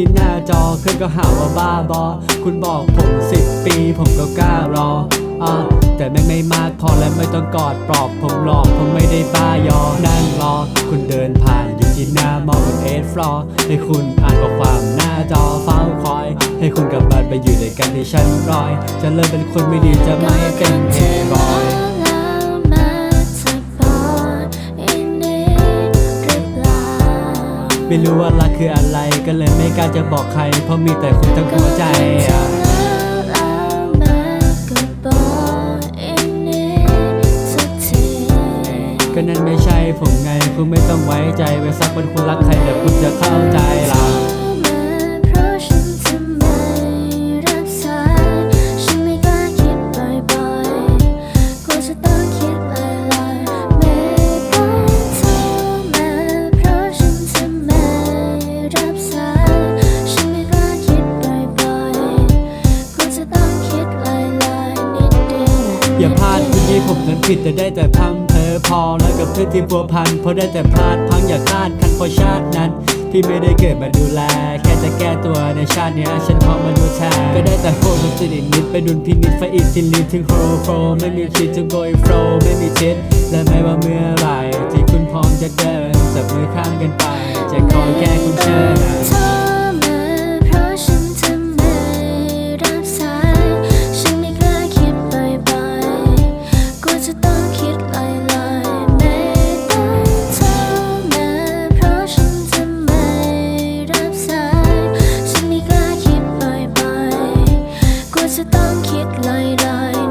ที่หน้าจอเพื่อนก็หาว่าบ้าบอ คุณบอกผมสิบปีผมก็กล้ารออะแต่แม่งไม่มากพอและไม่ต้องกอดปลอบผมหลอกผมไม่ได้บ้ายอ นั่งรอ คุณเดินผ่านอยู่ที่หน้ามองบนเอฟลอร์ให้คุณอ่านข้อความหน้าจอเฝ้าคอย ให้คุณกลับบ้านไปอยู่ด้วยกันที่ชั้นรอย จะเริ่มเป็นคนไม่ดีจะไม่เป็นเฮรอย ไม่รู้ว่ารักคืออะไรก็เลยไม่กล้าจะบอกใคร เพราะมีแต่คุณทั้งหัวใจอะก็นั่นไม่ใช่ผมไง คุณไม่ต้องไว้ใจไว้สักวันคุณรักใครเดี๋ยวคุณจะเข้าใจล่ะ อย่าพลาดคืนนี้ผมทำผิดจะได้แต่พังเธอพอแล้วกับเพื่อนที่พัวพันเพราะได้แต่พลาดพังอย่าคาดคันเพราะชาตินั้น พี่ไม่ได้เกิดมาดูแล แค่จะแก้ตัวในชาตินี้ฉันพอมาดูแทนก็ได้แต่โฟมสิรินิดไปดุนพินิดไฟอิสิลิถึงโฮโฟไม่มีคิดจะโกยโฟไม่มีทิศและไม่ว่าเมื่อไรที่คุณพร้อมจะเดินจับมือข้างกันไปจะคอยแก้คุณเชื่อ light, light.